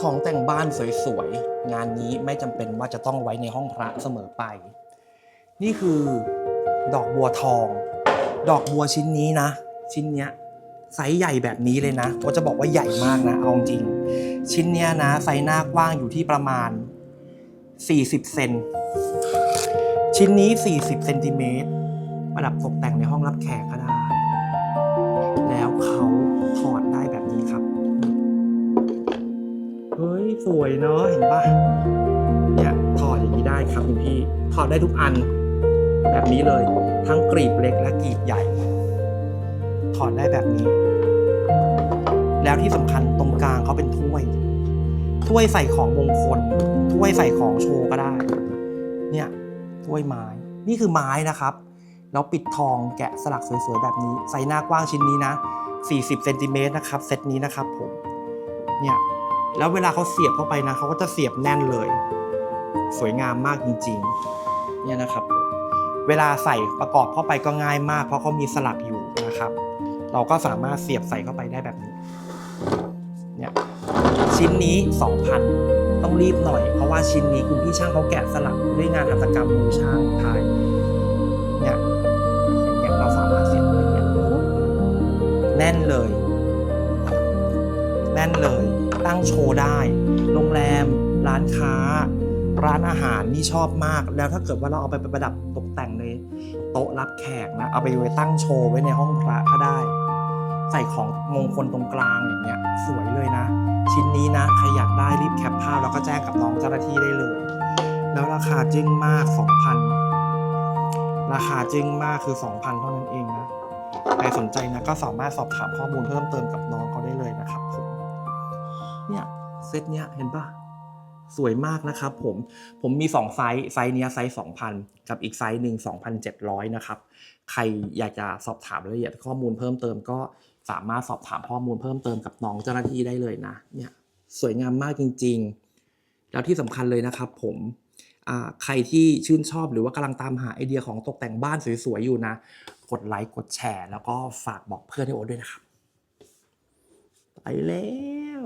ของแต่งบ้านสวยๆ งานนี้ไม่จำเป็นว่าจะต้องไว้ในห้องพระเสมอไป นี่คือดอกบัวทอง ดอกบัวชิ้นนี้นะ ชิ้นเนี้ยไซส์ใหญ่แบบนี้เลยนะก็จะบอกว่าใหญ่มากนะ เอาจริง ชิ้นเนี้ยนะไซส์หน้ากว้างอยู่ที่ประมาณ 40 เซน ชิ้นนี้ 40 เซนติเมตรประดับตกแต่งในห้องรับแขกก็ได้ แล้วเขาถอดได้แบบนี้ สวยเนาะเห็นปะเนี่ยถอดอย่างนี้ได้ครับคุณพี่ถอดได้ทุกอัน แบบนี้เลย ทั้งกรีบเล็กและกรีบใหญ่ ถอดได้แบบนี้ แล้วที่สำคัญตรงกลางเขาเป็นถ้วย ถ้วยใส่ของมงคล ถ้วยใส่ของโชว์ก็ได้ เนี่ยถ้วยไม้ นี่คือไม้นะครับแล้วปิดทองแกะสลักสวยๆ แบบนี้ใส่หน้ากว้างชิ้นนี้นะ 40เซนติเมตรนะครับ เซตนี้นะครับผม เนี่ย แล้วเวลาเขาเสียบเข้าไปนะเขาก็จะเสียบแน่นเลย สวยงามมากจริงๆเนี่ยนะครับ เวลาใส่ประกอบเข้าไปก็ง่ายมาก เพราะเขามีสลักอยู่นะครับ เราก็สามารถเสียบใส่เข้าไปได้แบบนี้เนี่ยชิ้นนี้ 2,000 ต้องรีบหน่อย เพราะว่าชิ้นนี้คุณพี่ช่างเขาแกะสลักด้วยงานหัตถกรรมมือช่างไทยเนี่ยอย่างเงี้ยเราสามารถเสียบอย่างเงี้ยแน่นเลย แน่นเลย ตั้งโชว์ได้ โรงแรม ร้านค้า ร้านอาหารนี่ชอบมาก แล้วถ้าเกิดว่าเราเอาไปประดับตกแต่งในโต๊ะรับแขกนะ เอาไปไว้ตั้งโชว์ไว้ในห้องพระก็ได้ ใส่ของมงคลตรงกลางอย่างเงี้ยสวยเลยนะ ชิ้นนี้นะใครอยากได้รีบแคปภาพแล้วก็แจ้งกับน้องเจ้าหน้าที่ได้เลย แล้วราคาจึ้งมาก 2,000 ราคาจึ้งมากคือ 2,000 เท่านั้นเองนะใครสนใจนะก็สามารถสอบถามข้อมูลเพิ่มเติมกับน้องเขา เนี่ยเซตเนี้ยเห็นปะสวยมากนะครับผมผมมี 2 ไซส์ไซส์เนี้ยไซส์2,000 กับอีกไซส์หนึ่ง2,700 นะครับ ใครอยากจะสอบถามรายละเอียดข้อมูลเพิ่มเติมก็สามารถสอบถามข้อมูลเพิ่มเติมกับน้องเจ้าหน้าที่ได้เลยนะเนี่ยสวยงามมากจริง ๆ แล้วที่สำคัญเลยนะครับผมใครที่ชื่นชอบหรือว่ากำลังตามหาไอเดียของตกแต่งบ้านสวยๆอยู่นะ กดไลค์กดแชร์ แล้วก็ฝากบอกเพื่อนให้โอ๊ตด้วยนะครับ ไปแล้ว